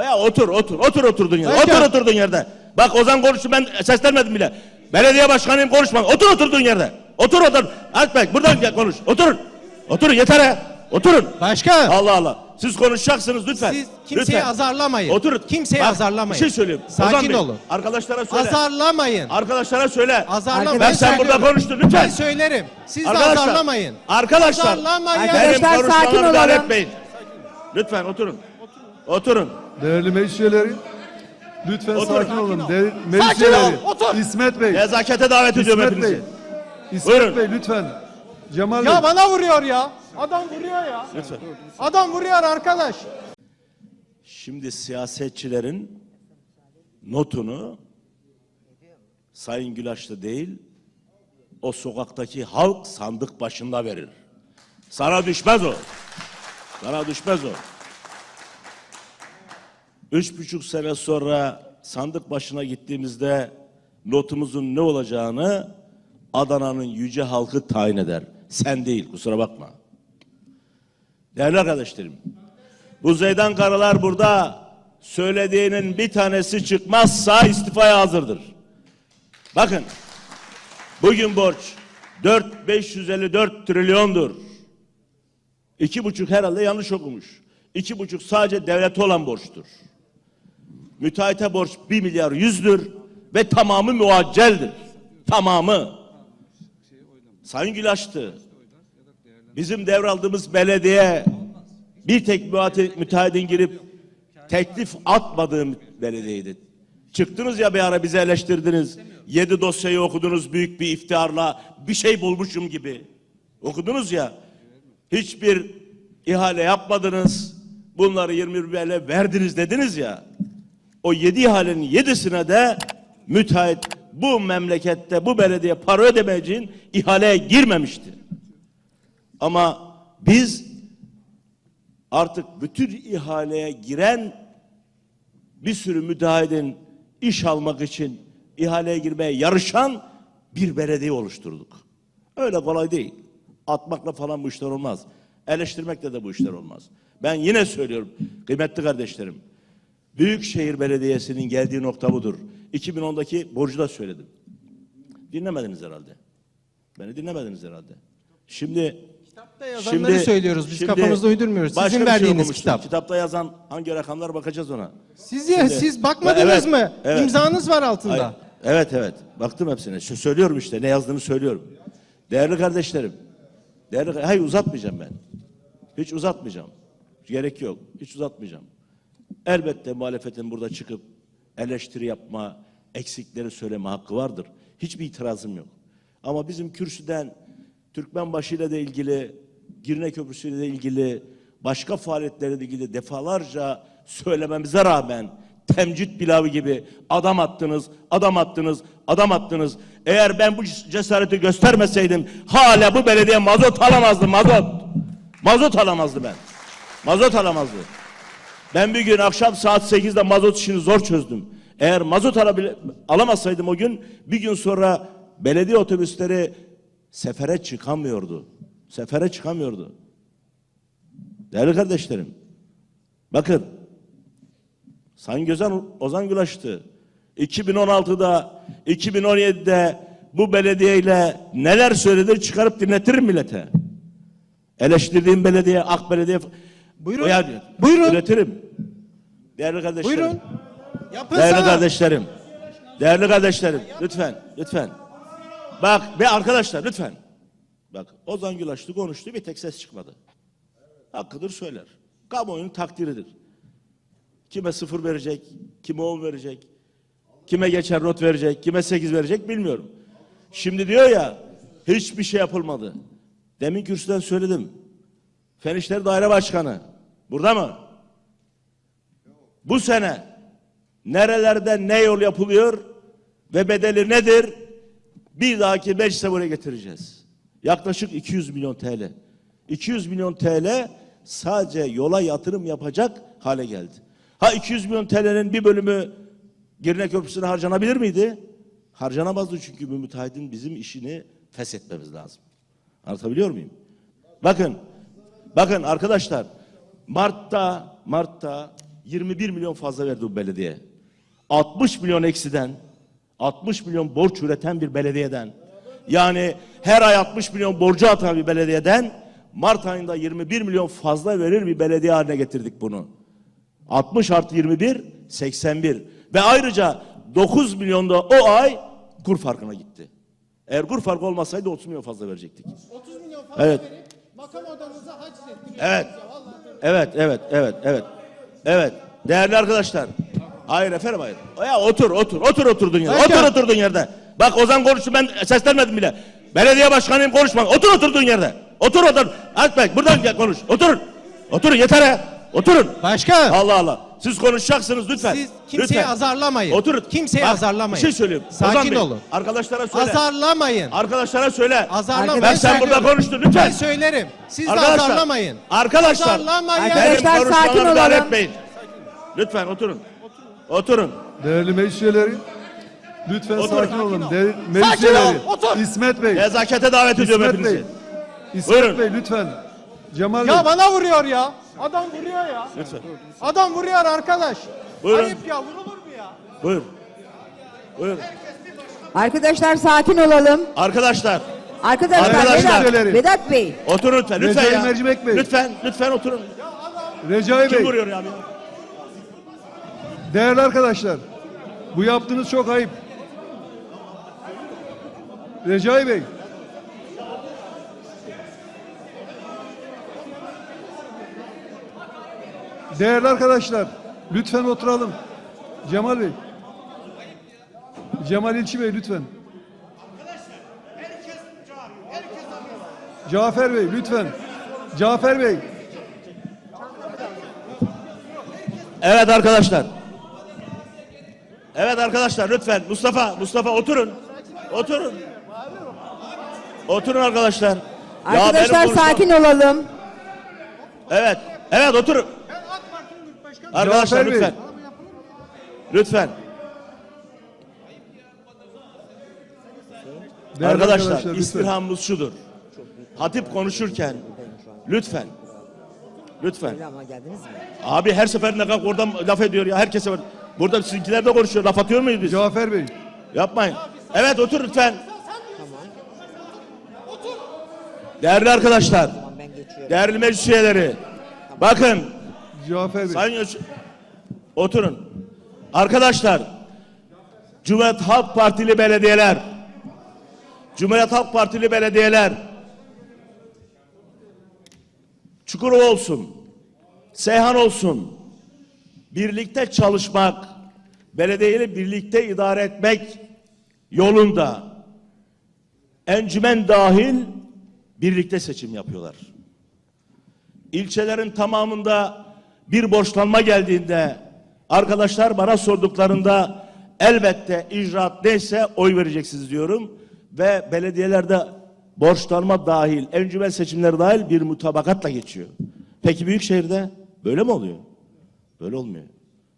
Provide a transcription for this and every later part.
Ya otur otur otur oturduğun yerde. Otur oturduğun yerde. Bak Ozan konuştu ben seslenmedim bile. Belediye başkanıyım konuşma. Otur oturduğun yerde. Otur otur. Alpbek buradan gel konuş. Oturun. Oturun yeter ha. Oturun. Başkan. Allah Allah. Siz konuşacaksınız lütfen. Siz kimseyi Lütfen. azarlamayın. Oturun. Kimseyi Bak, azarlamayın. Bir şey söyleyeyim. Sakin Ozan Bey, olun. Arkadaşlara söyle. Azarlamayın. Arkadaşlara söyle. Azarlamayın. Ben sen burada konuştun lütfen. Ben söylerim. Siz de Arkadaşlar, azarlamayın. Arkadaşlar. Azarlamayın. Arkadaşlar, sakin olalım. etmeyin. Lütfen oturun. Oturun. Değerli meclis üyeleri, lütfen Otur. sakin olun. Değerli meclis Sakin ol, üyeleri, otur. İsmet Bey, Nezakete davet ediyorum İsmet Bey, hepinizi. İsmet Buyurun. Bey lütfen. Cemal Bey, Ya bana vuruyor ya. Adam vuruyor ya. Lütfen. Adam vuruyor arkadaş. Şimdi siyasetçilerin notunu Sayın Gülaş'ta değil, o sokaktaki halk sandık başında verir. Sana düşmez o. Sana düşmez o. Üç buçuk sene sonra sandık başına gittiğimizde notumuzun ne olacağını Adana'nın yüce halkı tayin eder. Sen değil kusura bakma. Değerli arkadaşlarım, bu Zeydan Karalar burada söylediğinin bir tanesi çıkmazsa istifaya hazırdır. Bakın bugün borç 4 554 trilyondur. İki buçuk herhalde yanlış okumuş. İki buçuk sadece devlete olan borçtur. Müteahhite borç 1 milyar yüzdür ve tamamı muacceldir. Tamamı. Sayın Gülaş'tı. Bizim devraldığımız belediye bir tek müteahhit- müteahhitin girip teklif atmadığı belediyeydi. Çıktınız ya bir ara bizi eleştirdiniz. Yedi dosyayı okudunuz büyük bir iftiharla bir şey bulmuşum gibi. Okudunuz ya. Hiçbir ihale yapmadınız. Bunları 21 ele verdiniz dediniz ya. O yedi ihalenin yedisine de müteahhit bu memlekette bu belediye para ödemeyeceğin ihaleye girmemişti. Ama biz artık bütün ihaleye giren bir sürü müteahhitin iş almak için ihaleye girmeye yarışan bir belediye oluşturduk. Öyle kolay değil. Atmakla falan bu işler olmaz. Eleştirmekle de bu işler olmaz. Ben yine söylüyorum kıymetli kardeşlerim. Büyükşehir Belediyesi'nin geldiği nokta budur. 2010'daki borcu da söyledim. Dinlemediniz herhalde. Beni dinlemediniz herhalde. Şimdi Kitapta yazanları söylüyoruz. Biz kafamızda uydurmuyoruz. Sizin şey verdiğiniz okumuştum. kitap. Kitapta yazan hangi rakamlar bakacağız ona. Siz ya, Şimdi- siz bakmadınız Evet, mı? evet. İmzanız var altında. Hayır. Evet evet. Baktım hepsine. Şu söylüyorum işte ne yazdığını söylüyorum. Değerli kardeşlerim. Değerli hayır uzatmayacağım ben. Hiç uzatmayacağım. Gerek yok. Hiç uzatmayacağım. Elbette muhalefetin burada çıkıp eleştiri yapma, eksikleri söyleme hakkı vardır. Hiçbir itirazım yok. Ama bizim kürsüden Türkmenbaşı ile de ilgili, Girne Köprüsü ile de ilgili, başka faaliyetlerle de ilgili defalarca söylememize rağmen temcit pilavı gibi adam attınız, adam attınız, adam attınız. Eğer ben bu cesareti göstermeseydim hala bu belediye mazot alamazdı, mazot. Mazot alamazdı ben. Mazot alamazdı. Ben bir gün akşam saat 8'de mazot işini zor çözdüm. Eğer mazot alamazsaydım o gün bir gün sonra belediye otobüsleri sefere çıkamıyordu. Sefere çıkamıyordu. Değerli kardeşlerim. Bakın. Sayın Gözen Ozan Gülaş'tı. 2016'da 2017'de bu belediyeyle neler söyledi çıkarıp dinletirim millete. Eleştirdiğim belediye, AK Belediye Buyurun. Yani, Buyurun. Üretirim. Değerli kardeşlerim. Buyurun. Yapın Değerli sana. kardeşlerim. Değerli kardeşlerim. Lütfen. Lütfen. Bak be arkadaşlar lütfen. Bak Ozan Gülaşlı konuştu bir tek ses çıkmadı. Hakkıdır söyler. Kamuoyunun takdiridir. Kime sıfır verecek, kime on verecek, kime geçer not verecek, kime sekiz verecek bilmiyorum. Şimdi diyor ya hiçbir şey yapılmadı. Demin kürsüden söyledim. Fen İşleri Daire Başkanı. Burada mı? Bu sene nerelerde ne yol yapılıyor ve bedeli nedir? Bir dahaki meclise buraya getireceğiz. Yaklaşık 200 milyon TL. 200 milyon TL sadece yola yatırım yapacak hale geldi. Ha 200 milyon TL'nin bir bölümü Girne Köprüsü'ne harcanabilir miydi? Harcanamazdı çünkü bu müteahhitin bizim işini feshetmemiz lazım. Anlatabiliyor muyum? Bakın, bakın arkadaşlar Mart'ta, Mart'ta 21 milyon fazla verdi bu belediye. 60 milyon eksiden, 60 milyon borç üreten bir belediyeden, yani her ay 60 milyon borcu atan bir belediyeden, Mart ayında 21 milyon fazla verir bir belediye haline getirdik bunu. 60 artı 21, 81. Ve ayrıca 9 milyon da o ay kur farkına gitti. Eğer kur farkı olmasaydı 30 milyon fazla verecektik. 30 milyon fazla Evet. verip makam odanıza ettiriyorsunuz Evet. ya. Evet, evet, evet, evet. Evet. Değerli arkadaşlar. Hayır efendim hayır. Ya otur, otur, otur oturduğun yerde. Otur oturduğun yerde. Bak Ozan konuştu ben seslenmedim bile. Belediye başkanıyım konuşma. Otur oturduğun yerde. Otur otur. Akbek buradan gel konuş. Oturun. Oturun yeter ha. Oturun. Başkan. Allah Allah. Siz konuşacaksınız lütfen. Siz kimseyi Lütfen. azarlamayın. Oturun. Kimseyi Bak, azarlamayın. Bir şey söyleyeyim. Sakin Ozan Bey, olun. Arkadaşlara söyle. Azarlamayın. Arkadaşlara söyle. Azarlamayın. Ben sen burada konuştun lütfen. Ben söylerim. Siz de Arkadaşlar, azarlamayın. Arkadaşlar. Azarlamayın. Benim Arkadaşlar, konuşmama sakin olalım. etmeyin. Lütfen oturun. Oturun. Değerli meclis üyeleri. Lütfen Otur. sakin olun. Değerli meclis Sakin ol, üyeleri. otur. İsmet Bey. Nezakete davet ediyorum İsmet Bey. hepinizi. İsmet Buyurun. Bey lütfen. Cemal Ya Bey. bana vuruyor ya. Adam vuruyor ya. Lütfen. Adam vuruyor arkadaş. Buyurun. Ayıp ya vurulur mu ya? Buyur. Buyur. Arkadaşlar sakin olalım. Arkadaşlar Arkadaşlar, Arkadaşlar. Vedat, Vedat Bey. oturun lütfen. Lütfen Recai ya. Mercimek Bey. Lütfen. Lütfen oturun. Recai Kim Bey. vuruyor ya? Değerli arkadaşlar. Bu yaptığınız çok ayıp. Recai Bey. Değerli arkadaşlar, lütfen oturalım. Cemal Bey. Cemal İlçi Bey lütfen. Cafer Bey lütfen. Cafer Bey. Evet arkadaşlar. Evet arkadaşlar lütfen Mustafa Mustafa oturun. Oturun. Oturun arkadaşlar. Ya benim Arkadaşlar konuşmam- sakin olalım. Evet. Evet oturun. Arkadaşlar Bey. lütfen. Lütfen. Değerli arkadaşlar, lütfen. istirhamımız şudur. Hatip konuşurken lütfen lütfen Ama geldiniz mi? abi her seferinde kalk oradan laf ediyor ya herkese var. Burada sizinkiler de konuşuyor. Laf atıyor muyuz biz? Cafer Bey. Yapmayın. Evet otur lütfen. Değerli arkadaşlar, değerli meclis üyeleri. Bakın Cafer Bey. Sayın Yönetim- oturun. Arkadaşlar, Cumhuriyet Halk Partili belediyeler, Cumhuriyet Halk Partili belediyeler, Çukurova olsun, Seyhan olsun, birlikte çalışmak, belediyeyle birlikte idare etmek yolunda encümen dahil birlikte seçim yapıyorlar ilçelerin tamamında bir borçlanma geldiğinde arkadaşlar bana sorduklarında elbette icraat neyse oy vereceksiniz diyorum ve belediyelerde borçlanma dahil, encümen seçimleri dahil bir mutabakatla geçiyor. Peki büyük şehirde böyle mi oluyor? Böyle olmuyor.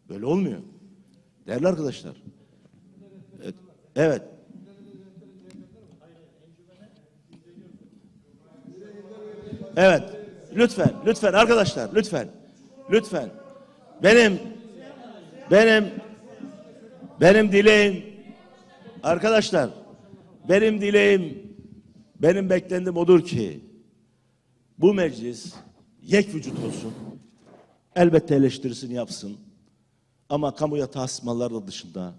Böyle olmuyor. Değerli arkadaşlar. Evet. evet. Evet. Lütfen, lütfen arkadaşlar, lütfen. Lütfen. Benim benim benim dileğim arkadaşlar benim dileğim benim beklentim odur ki bu meclis yek vücut olsun. Elbette eleştirisini yapsın. Ama kamuya tahsis mallarla dışında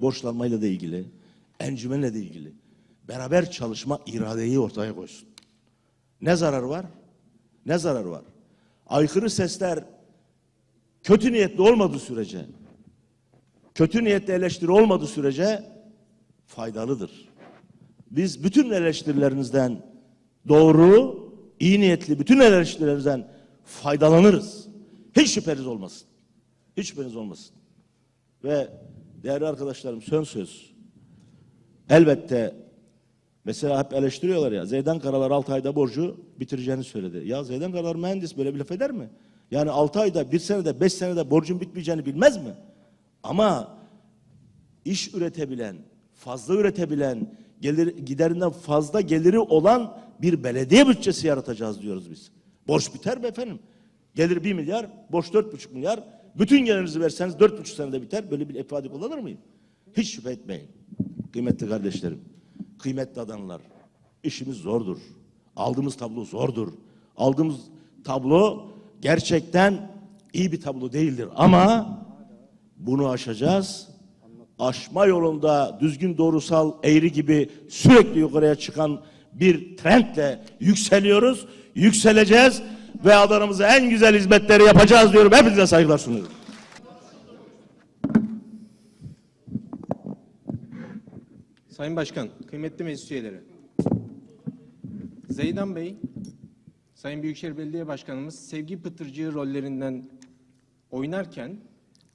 borçlanmayla da ilgili, encümenle de ilgili beraber çalışma iradeyi ortaya koysun. Ne zarar var? Ne zarar var? Aykırı sesler kötü niyetli olmadığı sürece, kötü niyetli eleştiri olmadığı sürece faydalıdır. Biz bütün eleştirilerinizden doğru, iyi niyetli bütün eleştirilerinizden faydalanırız. Hiç şüpheniz olmasın. Hiç şüpheniz olmasın. Ve değerli arkadaşlarım son söz. Elbette Mesela hep eleştiriyorlar ya. Zeydan Karalar 6 ayda borcu bitireceğini söyledi. Ya Zeydan Karalar mühendis böyle bir laf eder mi? Yani 6 ayda, 1 senede, 5 senede borcun bitmeyeceğini bilmez mi? Ama iş üretebilen, fazla üretebilen, gelir, giderinden fazla geliri olan bir belediye bütçesi yaratacağız diyoruz biz. Borç biter mi efendim? Gelir 1 milyar, borç 4,5 milyar. bütün gelirinizi verseniz dört buçuk senede biter. Böyle bir ifade kullanır mıyım? Hiç şüphe etmeyin. Kıymetli kardeşlerim, kıymetli adamlar, işimiz zordur. Aldığımız tablo zordur. Aldığımız tablo gerçekten iyi bir tablo değildir. Ama bunu aşacağız. Aşma yolunda düzgün doğrusal eğri gibi sürekli yukarıya çıkan bir trendle yükseliyoruz. Yükseleceğiz ve Adana'mıza en güzel hizmetleri yapacağız diyorum. Hepinize saygılar sunuyorum. Sayın Başkan, kıymetli meclis üyeleri. Zeydan Bey, Sayın Büyükşehir Belediye Başkanımız sevgi pıtırcığı rollerinden oynarken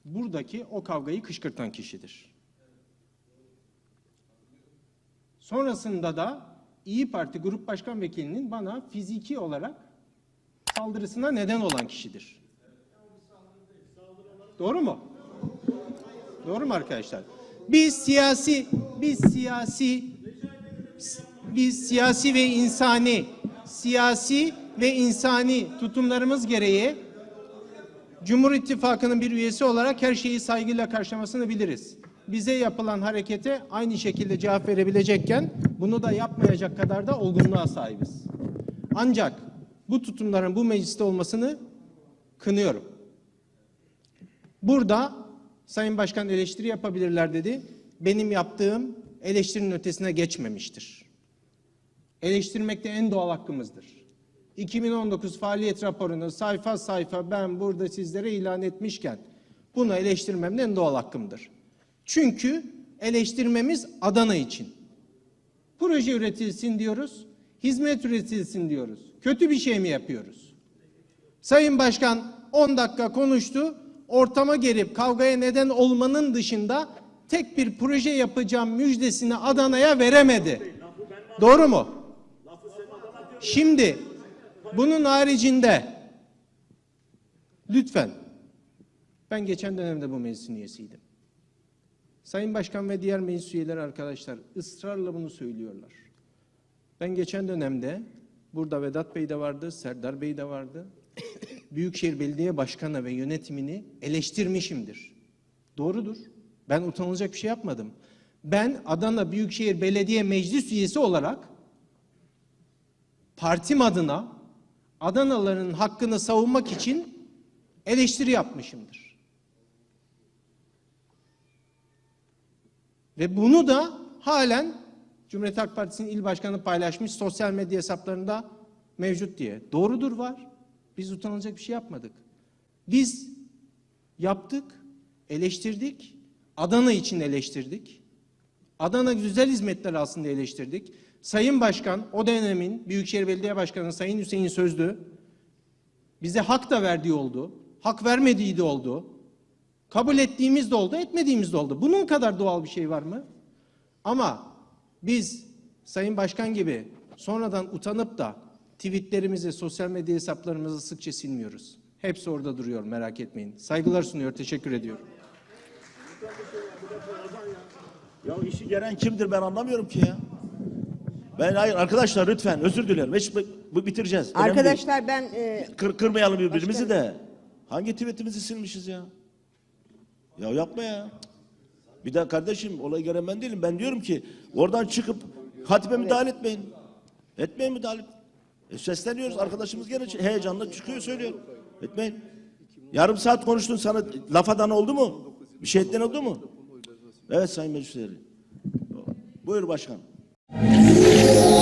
buradaki o kavgayı kışkırtan kişidir. Sonrasında da İyi Parti Grup Başkan Vekilinin bana fiziki olarak saldırısına neden olan kişidir. Doğru mu? Doğru mu arkadaşlar? Biz siyasi, biz siyasi, biz siyasi ve insani, siyasi ve insani tutumlarımız gereği Cumhur İttifakı'nın bir üyesi olarak her şeyi saygıyla karşılamasını biliriz. Bize yapılan harekete aynı şekilde cevap verebilecekken bunu da yapmayacak kadar da olgunluğa sahibiz. Ancak bu tutumların bu mecliste olmasını kınıyorum. Burada Sayın Başkan eleştiri yapabilirler dedi. Benim yaptığım eleştirinin ötesine geçmemiştir. Eleştirmek de en doğal hakkımızdır. 2019 faaliyet raporunu sayfa sayfa ben burada sizlere ilan etmişken bunu eleştirmem en doğal hakkımdır. Çünkü eleştirmemiz Adana için. Proje üretilsin diyoruz, hizmet üretilsin diyoruz. Kötü bir şey mi yapıyoruz? Sayın Başkan 10 dakika konuştu. Ortama gelip kavgaya neden olmanın dışında tek bir proje yapacağım müjdesini Adana'ya veremedi. Doğru mu? Şimdi bunun haricinde lütfen ben geçen dönemde bu meclisin üyesiydim. Sayın Başkan ve diğer meclis üyeleri arkadaşlar ısrarla bunu söylüyorlar. Ben geçen dönemde burada Vedat Bey de vardı, Serdar Bey de vardı. Büyükşehir Belediye Başkanı ve yönetimini eleştirmişimdir. Doğrudur. Ben utanılacak bir şey yapmadım. Ben Adana Büyükşehir Belediye Meclis üyesi olarak partim adına Adanalıların hakkını savunmak için eleştiri yapmışımdır. Ve bunu da halen Cumhuriyet Halk Partisi'nin il başkanı paylaşmış sosyal medya hesaplarında mevcut diye. Doğrudur var. Biz utanılacak bir şey yapmadık. Biz yaptık, eleştirdik, Adana için eleştirdik. Adana güzel hizmetler aslında eleştirdik. Sayın Başkan, o dönemin Büyükşehir Belediye Başkanı Sayın Hüseyin Sözlü bize hak da verdiği oldu, hak vermediği de oldu. Kabul ettiğimiz de oldu, etmediğimiz de oldu. Bunun kadar doğal bir şey var mı? Ama biz Sayın Başkan gibi sonradan utanıp da tweetlerimizi, sosyal medya hesaplarımızı sıkça silmiyoruz. Hepsi orada duruyor merak etmeyin. Saygılar sunuyor, teşekkür ediyorum. Ya işi gelen kimdir ben anlamıyorum ki ya. Ben hayır arkadaşlar lütfen özür dilerim. Hiç bu, bu bitireceğiz. Önemli değil. Arkadaşlar ben e, Kır, kırmayalım birbirimizi de. Hangi tweetimizi silmişiz ya? Ya yapma ya. Bir daha kardeşim olay gören ben değilim. Ben diyorum ki oradan çıkıp hatibe müdahale etmeyin. Etmeyin müdahale. E, sesleniyoruz. Arkadaşımız gene heyecanla çıkıyor söylüyor. Etmeyin. Yarım saat konuştun sana laf atan oldu mu? Bir şey etten oldu mu? Evet Sayın Meclis Üyeleri. Buyur başkan.